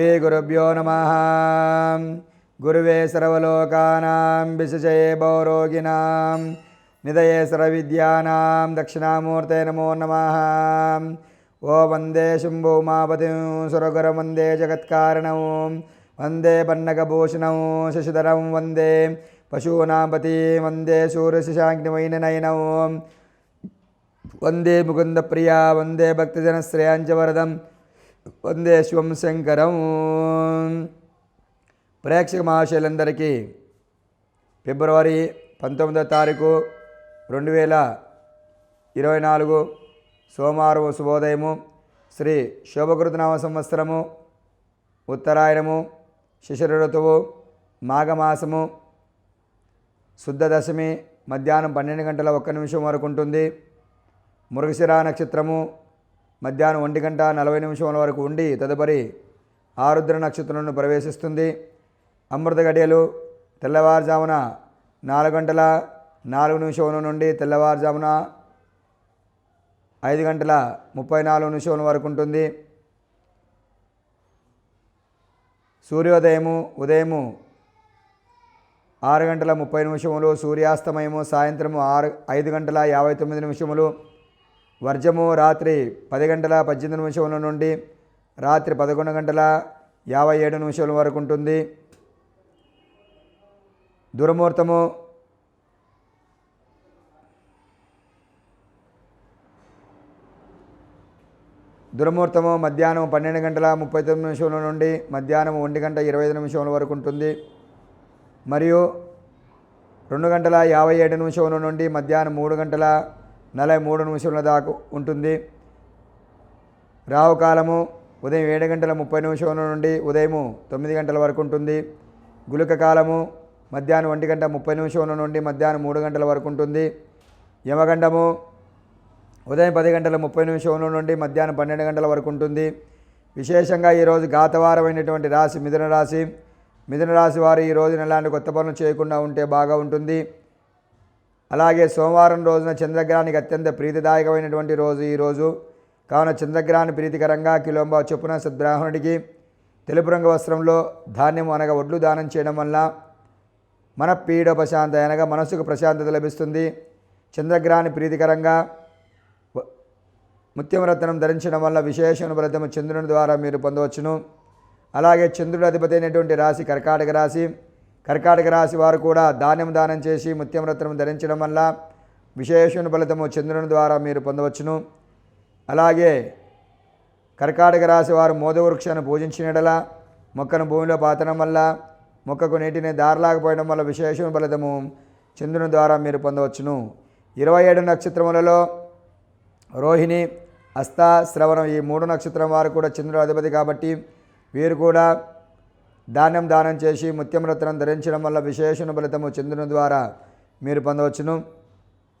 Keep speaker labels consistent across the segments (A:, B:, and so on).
A: శ్రీ గురుభ్యో నమ గురువే సర్వలోకానాం విశజయే భవరోగిణాం నిదయే సర్వవిద్యానాం దక్షిణామూర్తే నమో నమ ఓ వందే శంభుమాపతిం సురగురం వందే జగత్కారణం వందే పన్నగభూషణం శశిధరం వందే పశూనాపతి వందే సూర్యశశాంగ్నిమైన నయనం వందే ముకుందప్రియా వందే భక్తజనశ్రేయాంచవరదం వందే శివం శంకరం. ప్రేక్షక మహాశయులందరికీ ఫిబ్రవరి పంతొమ్మిదో తారీఖు రెండు వేల ఇరవై నాలుగు సోమవారం శుభోదయము. శ్రీ శోభకృతనామ సంవత్సరము ఉత్తరాయణము శిశిర ఋతువు మాఘమాసము శుద్ధ దశమి మధ్యాహ్నం పన్నెండు గంటల ఒక్క నిమిషం వరకు ఉంటుంది. మృగశిరా నక్షత్రము మధ్యాహ్నం ఒంటి గంట నలభై నిమిషముల వరకు ఉండి తదుపరి ఆరుద్ర నక్షత్రంను ప్రవేశిస్తుంది. అమృత గడియలు తెల్లవారుజామున నాలుగు గంటల నాలుగు నిమిషముల నుండి తెల్లవారుజామున ఐదు గంటల ముప్పై నాలుగు నిమిషముల వరకు ఉంటుంది. సూర్యోదయము ఉదయము ఆరు గంటల ముప్పై నిమిషములు సూర్యాస్తమయము సాయంత్రము ఆరు ఐదు గంటల యాభై తొమ్మిది నిమిషములు వర్జము రాత్రి పది గంటల పద్దెనిమిది నిమిషముల నుండి రాత్రి పదకొండు గంటల యాభై ఏడు నిమిషముల వరకు ఉంటుంది. దురముహూర్తము దురముహూర్తము మధ్యాహ్నం పన్నెండు గంటల ముప్పై తొమ్మిది నిమిషముల నుండి మధ్యాహ్నం ఒంటి గంట ఇరవై ఐదు నిమిషముల వరకు ఉంటుంది. మరియు రెండు గంటల యాభై ఏడు నిమిషముల నుండి మధ్యాహ్నం మూడు గంటల నలభై మూడు నిమిషముల దాకా ఉంటుంది. రావుకాలము ఉదయం ఏడు గంటల ముప్పై నిమిషముల నుండి ఉదయము తొమ్మిది గంటల వరకు ఉంటుంది. గుళిక కాలము మధ్యాహ్నం ఒంటి గంట ముప్పై నిమిషముల నుండి మధ్యాహ్నం మూడు గంటల వరకు ఉంటుంది. యమగండము ఉదయం పది గంటల ముప్పై నిమిషముల నుండి మధ్యాహ్నం పన్నెండు గంటల వరకు ఉంటుంది. విశేషంగా ఈరోజు గాతవారమైనటువంటి రాశి మిథున రాశి. మిథున రాశి వారు ఈ రోజున ఎలాంటి కొత్త పనులు చేయకుండా ఉంటే బాగా ఉంటుంది. అలాగే సోమవారం రోజున చంద్రగ్రహానికి అత్యంత ప్రీతిదాయకమైనటువంటి రోజు ఈరోజు కావున చంద్రగ్రహాన్ని ప్రీతికరంగా కిలోంబా చొప్పున సద్బ్రాహ్మణుడికి తెలుపు రంగు వస్త్రంలో ధాన్యం అనగా ఒడ్లు దానం చేయడం వల్ల మన పీడ ప్రశాంత అనగా మనసుకు ప్రశాంతత లభిస్తుంది. చంద్రగ్రహాన్ని ప్రీతికరంగా ముత్యమరత్నం ముత్యం రత్నం ధరించడం వల్ల విశేషమైన ఫలితము చంద్రుని ద్వారా మీరు పొందవచ్చును. అలాగే చంద్రుడు అధిపతి అయినటువంటి రాశి కర్కాటక రాశి. కర్కాటక రాశి వారు కూడా ధాన్యం దానం చేసి ముత్యం రత్నం ధరించడం వల్ల విశేషమైన ఫలితము చంద్రుని ద్వారా మీరు పొందవచ్చును. అలాగే కర్కాటక రాశి వారు మోదవృక్షాన్ని పూజించినడల మొక్కను భూమిలో పాతడం వల్ల మొక్కకు నీటిని దారలాగపోయడం వల్ల విశేషమైన ఫలితము చంద్రుని ద్వారా మీరు పొందవచ్చును. ఇరవై ఏడు నక్షత్రములలో రోహిణి హస్త శ్రవణం ఈ మూడు నక్షత్రం వారు కూడా చంద్రుడు అధిపతి కాబట్టి వీరు కూడా ధాన్యం దానం చేసి ముత్యం రత్నం ధరించడం వల్ల విశేషణ ఫలితము చంద్రుని ద్వారా మీరు పొందవచ్చును.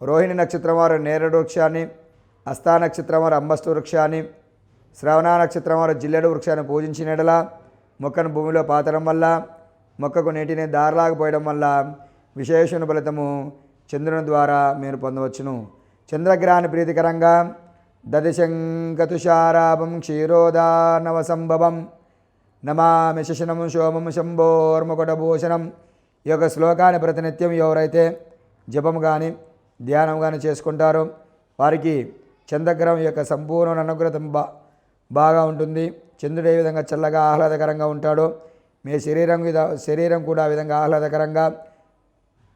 A: రోహిణి నక్షత్రం వారు నేరడు వృక్షాన్ని హస్తా నక్షత్రం వారు అంబస్తు వృక్షాన్ని శ్రవణ నక్షత్రం వారు జిల్లెడు వృక్షాన్ని పూజించినడలా మొక్కను భూమిలో పాతడం వల్ల మొక్కకు నీటిని దారలాగపోయడం వల్ల విశేషణ ఫలితము చంద్రుని ద్వారా మీరు పొందవచ్చును. చంద్రగ్రహాన్ని ప్రీతికరంగా దదిశంకతుషారాభం క్షీరోదానవ సంభవం నమామి శశనం శోమం శంభోర్మకుటభూషణం. ఈ యొక్క శ్లోకాన్ని ప్రతినిత్యం ఎవరైతే జపం కానీ ధ్యానం కానీ చేసుకుంటారో వారికి చంద్రగ్రహం యొక్క సంపూర్ణ అనుగ్రహం బా బాగా ఉంటుంది. చంద్రుడు ఏ విధంగా చల్లగా ఆహ్లాదకరంగా ఉంటాడో మీ శరీరం విధ- శరీరం కూడా ఆ విధంగా ఆహ్లాదకరంగా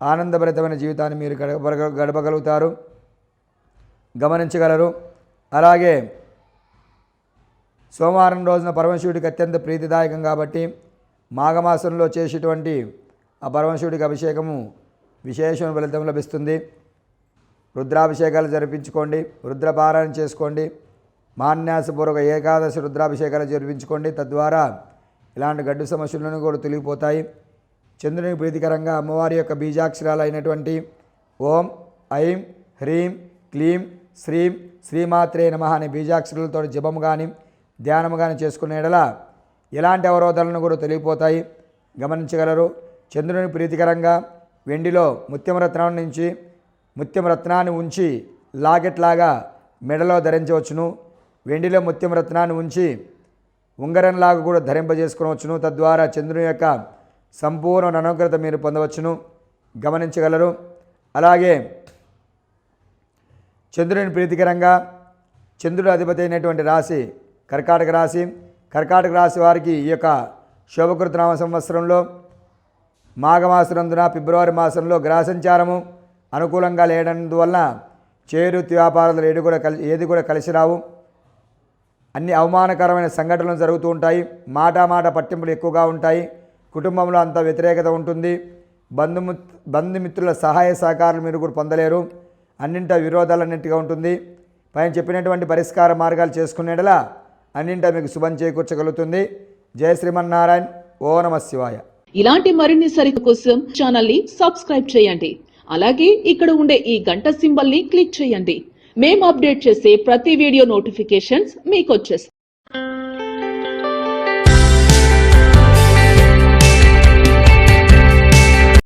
A: ఆనందభరితమైన జీవితాన్ని మీరు గడప గడపగలుగుతారు గమనించగలరు. అలాగే సోమవారం రోజున పరమశివుడికి అత్యంత ప్రీతిదాయకం కాబట్టి మాఘమాసంలో చేసేటువంటి ఆ పరమశివుడికి అభిషేకము విశేషమైన ఫలితం లభిస్తుంది. రుద్రాభిషేకాలు జరిపించుకోండి రుద్రపారాయణ చేసుకోండి మాన్యాసపూర్వక ఏకాదశి రుద్రాభిషేకాలు జరిపించుకోండి. తద్వారా ఇలాంటి గడ్డు సమస్యలను కూడా తొలగిపోతాయి. చంద్రునికి ప్రీతికరంగా అమ్మవారి యొక్క బీజాక్షరాలు అయినటువంటి ఓం ఐం హ్రీం క్లీం శ్రీం శ్రీమాత్రే నమ అనే బీజాక్షరాలతో జపం కానీ ధ్యానముగాను చేసుకునే ఎడల ఎలాంటి అవరోధాలను కూడా తొలగిపోతాయి. గమనించగలరు చంద్రుని ప్రీతికరంగా వెండిలో ముత్యమరత్నం నుంచి ముత్యం రత్నాన్ని ఉంచి లాగెట్లాగా మెడలో ధరించవచ్చును. వెండిలో ముత్యం రత్నాన్ని ఉంచి ఉంగరంలాగా కూడా ధరింపజేసుకోవచ్చును తద్వారా చంద్రుని యొక్క సంపూర్ణ అనుగ్రత మీరు పొందవచ్చును. గమనించగలరు అలాగే చంద్రుని ప్రీతికరంగా చంద్రుడు అధిపతి అయినటువంటి రాశి కర్కాటక రాశి. కర్కాటక రాశి వారికి ఈ యొక్క శోభకృతనామ సంవత్సరంలో మాఘమాసనందున ఫిబ్రవరి మాసంలో గ్రహ సంచారము అనుకూలంగా లేనందువలన చేరు వ్యాపారాలు ఏది కూడా కలి ఏది కూడా కలిసి రావు. అన్ని అవమానకరమైన సంఘటనలు జరుగుతూ ఉంటాయి. మాట మాట పట్టింపులు ఎక్కువగా ఉంటాయి. కుటుంబంలో అంత వ్యతిరేకత ఉంటుంది. బంధుము బంధుమిత్రుల సహాయ సహకారాలు మీరు కూడా పొందలేరు. అన్నింట విరోధాలన్నింటిగా ఉంటుంది. పైన చెప్పినటువంటి పరిష్కార మార్గాలు చేసుకునేలా అన్నింటా మీకు శుభం చేకూర్చగలుగుతుంది. జయ శ్రీమన్నారాయణ. ఓ నమ శివాయ.
B: ఇలాంటి మరిన్ని సరిత కోసం ఛానల్ని సబ్స్క్రైబ్ చేయండి. అలాగే ఇక్కడ ఉండే ఈ గంట సింబల్ని క్లిక్ చేయండి. మేము అప్డేట్ చేసే ప్రతి వీడియో నోటిఫికేషన్స్ మీకు వచ్చేస్తాయి.